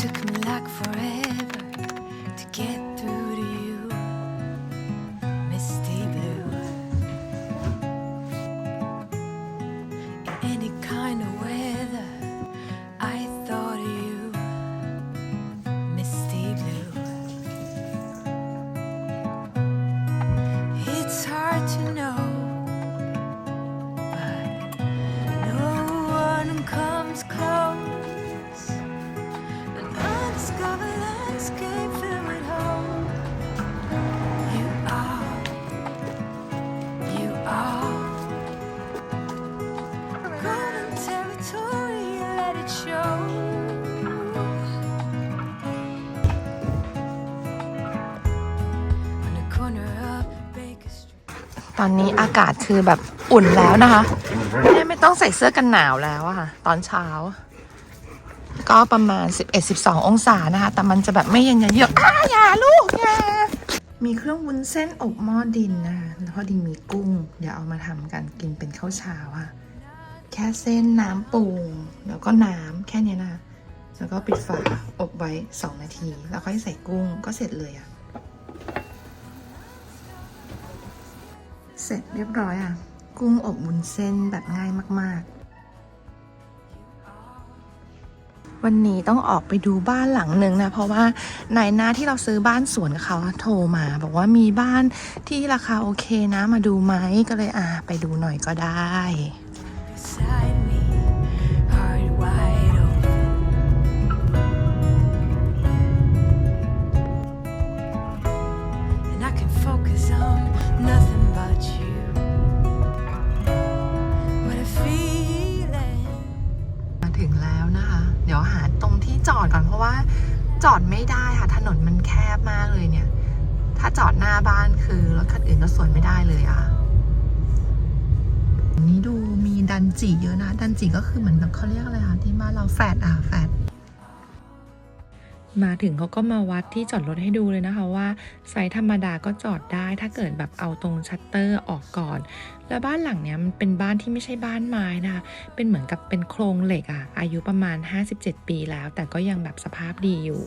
took me like forever to get ตอนนี้อากาศคือแบบอุ่นแล้วนะคะแม่ไม่ต้องใส่เสื้อกันหนาวแล้วอะค่ะ ตอนเช้า ก็ประมาณ 11-12 องศานะคะ แต่มันจะแบบไม่เย็นเยอะอ้าอย่าลูกอย่ามีเครื่องวุ้นเส้นอบหม้อดินนะคะแล้วก็ดินมีกุ้ง เดี๋ยวเอามาทำกันกินเป็นข้าวเช้าค่ะ แค่เส้นน้ำปรุงแล้วก็น้ำแค่นี้นะคะแล้วก็ปิดฝาอบไว้ 2 นาที แล้วค่อยใส่กุ้งก็เสร็จเลยอะ เสร็จเรียบร้อยอะ กุ้งอบวุ้นเส้นแบบง่ายมาก ๆ วันนี้ต้องออกไปดูบ้านหลังหนึ่งนะ เพราะว่านายหน้าที่เราซื้อบ้านสวนเขาโทรมา บอกว่ามีบ้านที่ราคาโอเคนะมาดูไหมก็เลยอ่าไปดูหน่อยก็ได้ ดี๋ยวหาตรงที่จอดก่อนเพราะว่าจอดไม่ได้ค่ะ ถนนมันแคบมากเลยเนี่ย ถ้าจอดหน้าบ้านคือรถคันอื่นก็สวนไม่ได้เลยอะนี้ดูมีดันจีเยอะนะ ดันจีก็คือเหมือนแบบเขาเรียกอะไรคะที่บ้าเราแฟดอะแฟดมาถึงเขาก็มาวัดที่จอดรถให้ดูเลยนะคะว่าไซส์ธรรมดาก็จอดได้ ถ้าเกิดแบบเอาตรงชัตเตอร์ออกก่อน แล้วบ้านหลังเนี้ยมันเป็นบ้านที่ไม่ใช่บ้านไม้นะคะเป็นเหมือนกับเป็นโครงเหล็กอะอายุประมาณ 57 ปีแล้ว แต่ก็ยังแบบสภาพดีอยู่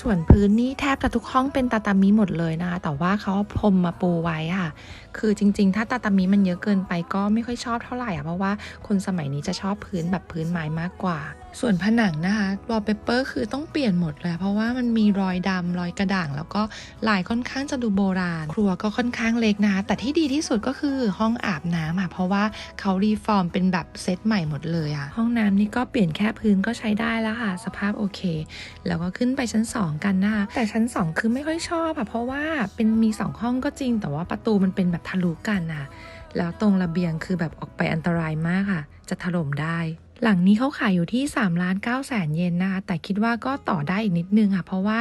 ส่วนพื้นนี่แทบจะทุกห้องเป็นตาตามิหมดเลยนะคะแต่ว่าเขาพรมมาปูไว้ค่ะ คือจริงๆ ถ้าตาตามิมันเยอะเกินไปก็ไม่ค่อยชอบเท่าไหร่อะเพราะว่าคนสมัยนี้จะชอบพื้นแบบพื้นไม้มากกว่า ส่วนผนังนะคะวอลเปเปอร์คือต้องเปลี่ยนหมดเลย เพราะว่ามันมีรอยดำรอยกระด่าง แล้วก็ลายค่อนข้างจะดูโบราณ ครัวก็ค่อนข้างเล็กนะคะ แต่ที่ดีที่สุดก็คือห้องอาบน้ำค่ะ เพราะว่าเขารีฟอร์มเป็นแบบเซตใหม่หมดเลยอะห้องน้ำนี่ก็เปลี่ยนแค่พื้นก็ใช้ได้แล้วค่ะ สภาพโอเค แล้วก็ขึ้นไปชั้น 2 กันนะคะ แต่ชั้น 2 คือไม่ค่อยชอบค่ะเพราะว่าเป็นมี 2 ห้องก็จริง แต่ว่าประตูมันเป็นแบบทะลุกันนะแล้วตรงระเบียงคือแบบออกไปอันตรายมากค่ะ จะถล่มได้ หลังนี้เขาขายอยู่ที่3ล้าน9แสนเยนนะคะแต่คิดว่าก็ต่อได้อีกนิดนึงค่ะ เพราะว่า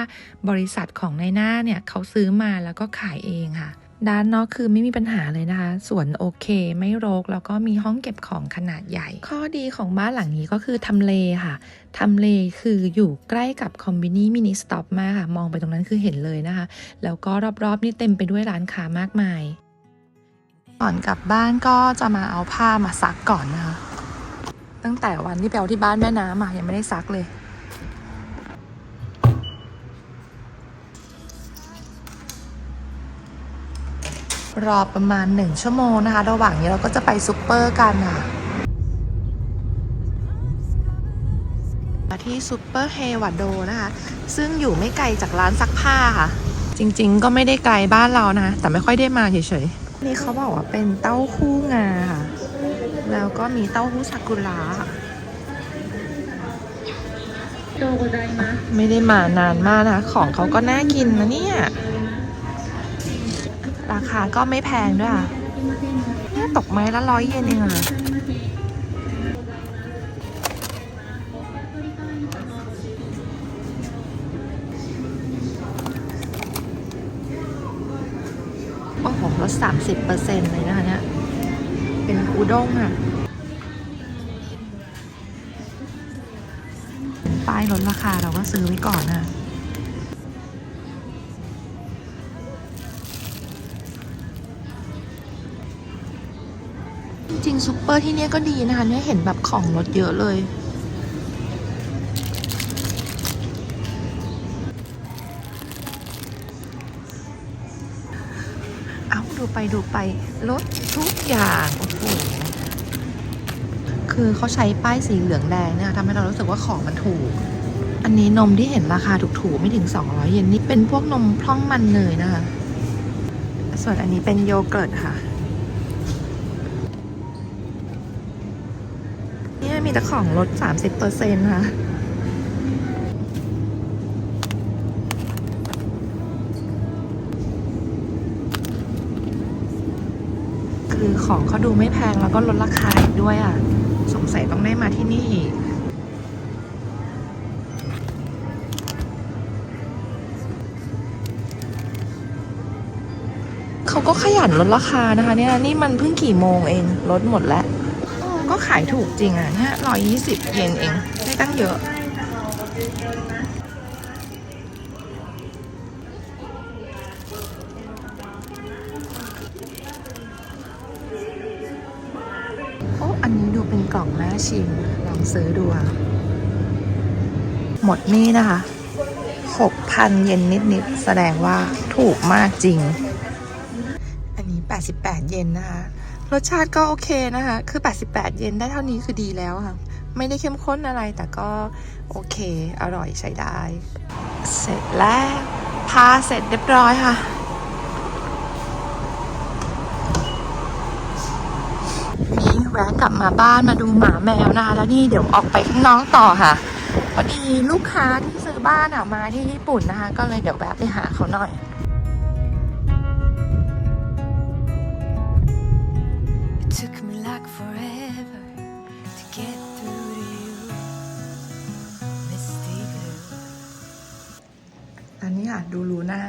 บริษัทของนายหน้าเนี่ยเขาซื้อมาแล้วก็ขายเองค่ะ ด้านนอกคือไม่มีปัญหาเลยนะคะส่วนโอเค ไม่รก แล้วก็มีห้องเก็บของขนาดใหญ่ ข้อดีของบ้านหลังนี้ก็คือทำเลค่ะทำเลคืออยู่ใกล้กับคอมบินี่มินิสต็อปมากค่ะ มองไปตรงนั้นคือเห็นเลยนะคะ แล้วก็รอบๆนี่เต็มไปด้วยร้านค้ามากมาย ก่อนกลับบ้านก็จะมาเอาผ้ามาซักก่อนนะคะ ตั้งแต่วันที่ไปเอาที่บ้านแม่น้ำมายังไม่ได้ซักเลยรอประมาณหนึ่งชั่วโมงนะคะ ระหว่างนี้เราก็จะไปซุปเปอร์กันค่ะมาที่ซุปเปอร์เฮวัดโดนะคะ ซึ่งอยู่ไม่ไกลจากร้านซักผ้าค่ะ จริงๆ ก็ไม่ได้ไกลบ้านเรานะ แต่ไม่ค่อยได้มาเฉยๆ นี่เขาบอกว่าเป็นเต้าหู้งาค่ะ แล้วก็มีเต้าหู้ซากุระไม่ได้มานานมากนะ ของเขาก็น่ากินนะเนี่ย ราคาก็ไม่แพงด้วยเนี่ยตกไม้ละร้อยเยนเองอะโอ้โหลดสามสิบเปอร์เซ็นต์เลยนะคะเนี่ย เป็นอุด้งอะป้ายลดราคาเราก็ซื้อไว้ก่อนอะจริงๆซูเปอร์ที่เนี่ยก็ดีนะคะเนี่ยเห็นแบบของลดเยอะเลย ดูไปดูไปลดทุกอย่างโอ้โหคือเขาใช้ป้ายสีเหลืองแดงเนี่ยทำให้เรารู้สึกว่าของมันถูก อันนี้นมที่เห็นราคาถูกๆไม่ถึง 200 เยนนี่เป็นพวกนมพร่องมันเนยนะคะ ส่วนอันนี้เป็นโยเกิร์ตค่ะเนี่ยมีแต่ของลด 30%ค่ะ ของเขาดูไม่แพงแล้วก็ลดราคาอีกด้วยอะ สงสัยต้องได้มาที่นี่เขาก็ขยันลดราคานะคะ เนี่ยนี่มันเพิ่งกี่โมงเองลดหมดแล้วก็ขายถูกจริงอะเนี่ยร้อยยี่สิบเยนเอง ไม่ตั้งเยอะาชิม ลองซื้อดูหมดนี่นะคะ 6,000 เยนนิด ๆ แสดงว่าถูกมากจริง อันนี้ 88 เยนนะคะ รสชาติก็โอเคนะคะ คือ 88 เยนได้เท่านี้คือดีแล้วค่ะ ไม่ได้เข้มข้นอะไรแต่ก็โอเค อร่อยใช้ได้ เสร็จแล้ว พาเสร็จเรียบร้อยค่ะ แวะกลับมาบ้านมาดูหมาแมวนะคะแล้วนี่เดี๋ยวออกไปข้างนอกต่อค่ะพอดีลูกค้าที่ซื้อบ้านอะมาที่ญี่ปุ่นนะคะ ก็เลยเดี๋ยวแวะไปหาเขาหน่อย It took me like forever to get through to you, Misty Blue. อันนี้ค่ะดูลูน่า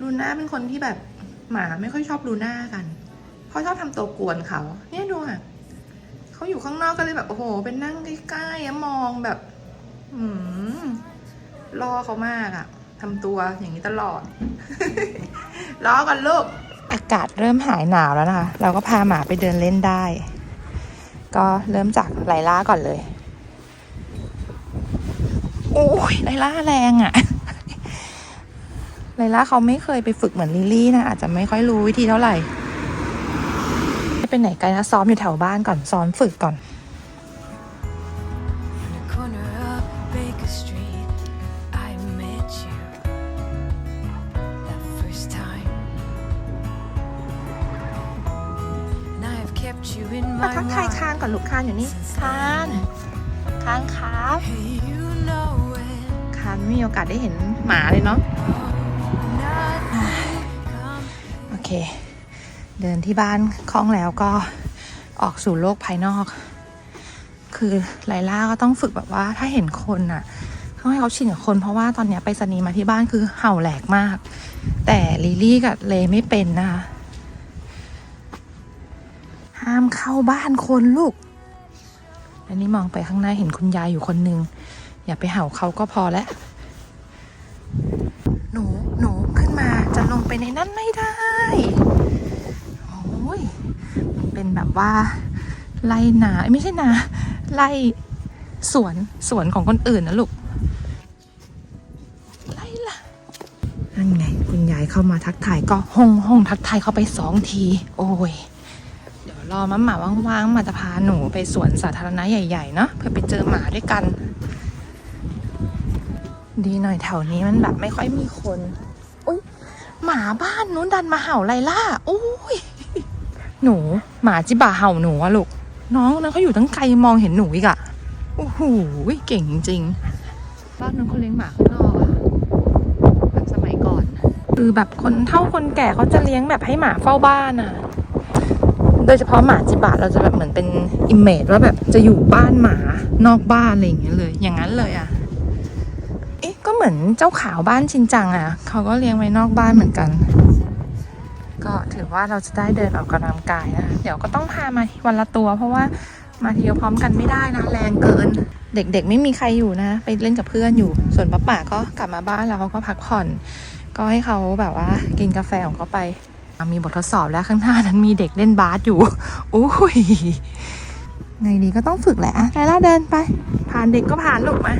ลูน่าเป็นคนที่แบบหมาไม่ค่อยชอบลูน่ากัน เขาชอบทำตัวกวนเขาเนี่ยดูค่ะเขาอยู่ข้างนอกก็เลยแบบโอ้โหเป็นนั่งใกล้ๆมองแบบ อืมรอเขามากอะทำตัวอย่างนี้ตลอดรอกันลูกอากาศเริ่มหายหนาวแล้วนะคะเราก็พาหมาไปเดินเล่นได้ ก็เริ่มจากไลล่าก่อนเลยโอ้ยไลล่าแรงอะไลล่าเขาไม่เคยไปฝึกเหมือนลิลลี่นะอาจจะไม่ค่อยรู้วิธีเท่าไหร่ ไม่เป็นไหนไกลนะซ้อมอยู่แถวบ้านก่อนซ้อมฝึกก่อน On the corner of Baker Street, I met you that first time. And I have kept you in มา my ทักทายคาน heart. ก่อนลูกคานอยู่นี่คานคานครับ Hey, you know it. คานไม่มีโอกาสได้เห็นหมาเลยเนาะ Nothing come โอเค เดินที่บ้านคล่องแล้วก็ออกสู่โลกภายนอก คือไลล่าก็ต้องฝึกแบบว่าถ้าเห็นคนน่ะต้องให้เขาชินกับคนเพราะว่าตอนเนี้ยไปสนีมาที่บ้านคือเห่าแหลกมาก แต่ลิลี่กับเลไม่เป็นนะคะห้ามเข้าบ้านคนลูก อันนี้มองไปข้างหน้าเห็นคุณยายอยู่คนหนึ่งอย่าไปเห่าเขาก็พอแล้ว หนู หนูขึ้นมาจะลงไปในนั้นไม่ได้ โอ้ย มันเป็น แบบว่าไล่นาไม่ใช่นาไล่สวนสวนของคนอื่นนะลูกไล่ละนั่นไงคุณยายเข้ามาทักทายก็ห้องห้องทักทายเข้าไปสองที โอ้ยเดี๋ยวรอมัมหมาว่างๆมาจะพาหนูไปสวนสาธารณะใหญ่ๆเนาะเพื่อไปเจอหมาด้วยกัน ดีหน่อยแถวนี้มันแบบไม่ค่อยมีคนอุ้ยหมาบ้านนู้นดันมาเห่าไลล่าอุ้ยหนู หมาจิบะเห่าหนูอะลูก น้องนะเขาอยู่ตั้งไกลมองเห็นหนูอีกอะโอ้โหเก่งจริงๆบ้านนั้นเขาเลี้ยงหมาข้างนอกอะแบบสมัยก่อน คือแบบคนเท่าคนแก่เขาจะเลี้ยงแบบให้หมาเฝ้าบ้านอะโดยเฉพาะหมาจิบะเราจะแบบเหมือนเป็นอิมเมจว่าแบบจะอยู่บ้านหมานอกบ้านอะไรอย่างเงี้ยเลย อย่างนั้นเลยอะเอ๊ะก็เหมือนเจ้าขาวบ้านชินจังอะเขาก็เลี้ยงไว้นอกบ้านเหมือนกันือว่าเราจะได้เดินออกกำลังกายนะ เดี๋ยวก็ต้องพามาวันละตัว เพราะว่ามาทีเดียวพร้อมกันไม่ได้นะแรงเกิน เด็กๆ ไม่มีใครอยู่นะ ไปเล่นกับเพื่อนอยู่ ส่วนป้าป่าก็กลับมาบ้านแล้วเขาก็พักผ่อน ก็ให้เขาแบบว่ากินกาแฟของเขาไปมีบททดสอบแล้วข้างหน้านั้นมีเด็กเล่นบาสอยู่อุ้ยไงดีก็ต้องฝึกแหละอะไลล่าเดินไป ผ่านเด็กก็ผ่านลูกมา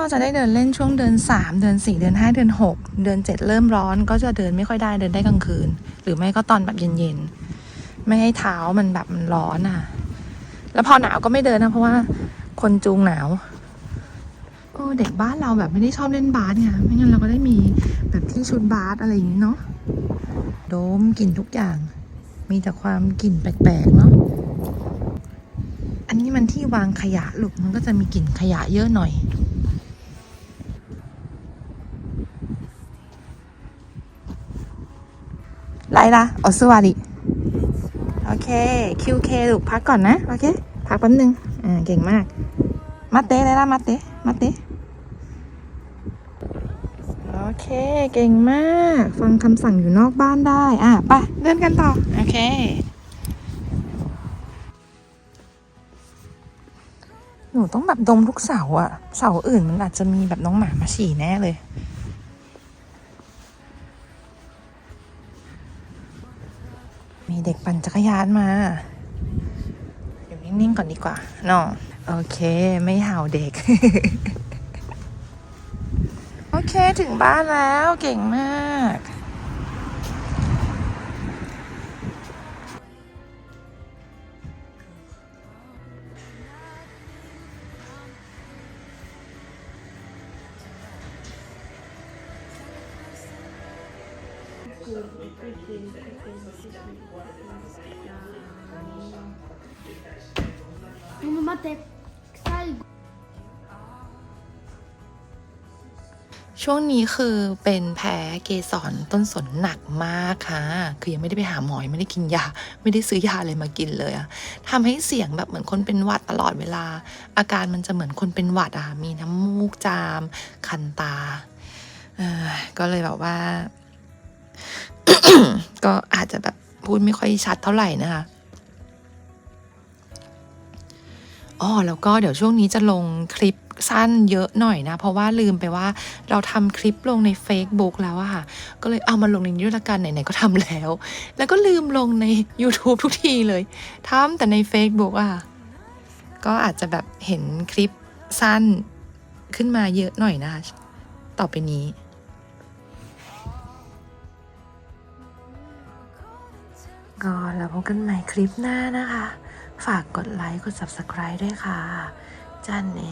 ก็จะได้เดินเล่นช่วงเดือน 3 เดือน 4 เดือน 5 เดือน 6 เดือน 7 เริ่มร้อน ก็จะเดินไม่ค่อยได้เดินได้กลางคืน หรือไม่ก็ตอนแบบเย็นๆ ไม่ให้เท้ามันแบบมันร้อนอะ แล้วพอหนาวก็ไม่เดินนะเพราะว่าคนจูงหนาวโอ้เด็กบ้านเราแบบไม่ได้ชอบเล่นบาสไงไม่งั้นเราก็ได้มีแบบที่ชุดบาสอะไรอย่างนี้เนาะโดมกลิ่นทุกอย่าง มีแต่ความกลิ่นแปลกๆเนาะอันนี้มันที่วางขยะลูกมันก็จะมีกลิ่นขยะเยอะหน่อย ไลล่ะออสวัสดีโอเคคิวเคลูกพักก่อนนะ โอเค พักแป๊บนึง อ่า เก่งมาก มาเต้ไลล่ะมาเต้มาเต้โอเค เก่งมาก ฟังคำสั่งอยู่นอกบ้านได้ อะไปเดินกันต่อ โอเคหนูต้องแบบดมทุกเสาอะเสาอื่นมันอาจจะมีแบบน้องหมามาฉี่แน่เลย เด็กปั่นจักรยานมาอยู่นิ่งๆก่อนดีกว่าเนาะโอเค ไม่เห่าเด็ก โอเคถึงบ้านแล้วเก่งมาก でも待って最後 ช่วงนี้คือเป็นแพ้เกสรต้นสนหนักมากค่ะ คือยังไม่ได้ไปหาหมอยังไม่ได้กินยา ไม่ได้ซื้อยาอะไรมากินเลยอะทำให้เสียงแบบเหมือนคนเป็นหวัดตลอดเวลา อาการมันจะเหมือนคนเป็นหวัดอะมีน้ำมูกจาม คันตาเอ่อก็เลยแบบว่า ก็อาจจะแบบพูดไม่ค่อยชัดเท่าไหร่นะคะอ๋อแล้วก็เดี๋ยวช่วงนี้จะลงคลิปสั้นเยอะหน่อยนะ เพราะว่าลืมไปว่าเราทำคลิปลงใน Facebook แล้วอะค่ะ ก็เลยเอามาลงในนี้ด้วยละกันไหนๆก็ทำแล้ว แล้วก็ลืมลงใน YouTube ทุกทีเลยทำแต่ใน Facebook อะค่ะ ก็อาจจะแบบเห็นคลิปสั้นขึ้นมาเยอะหน่อยนะคะต่อไปนี้ ก็แล้วพบกันใหม่คลิปหน้านะคะ ฝากกดไลค์ กด subscribe ด้วยค่ะ จันเอ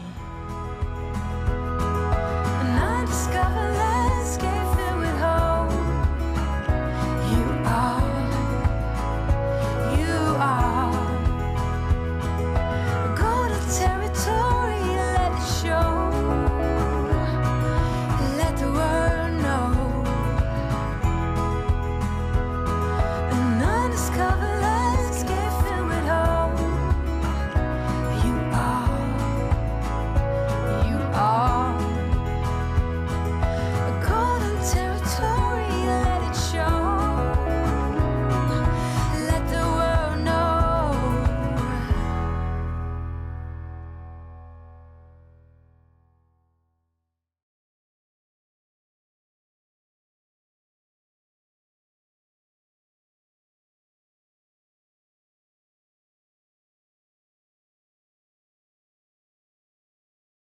ง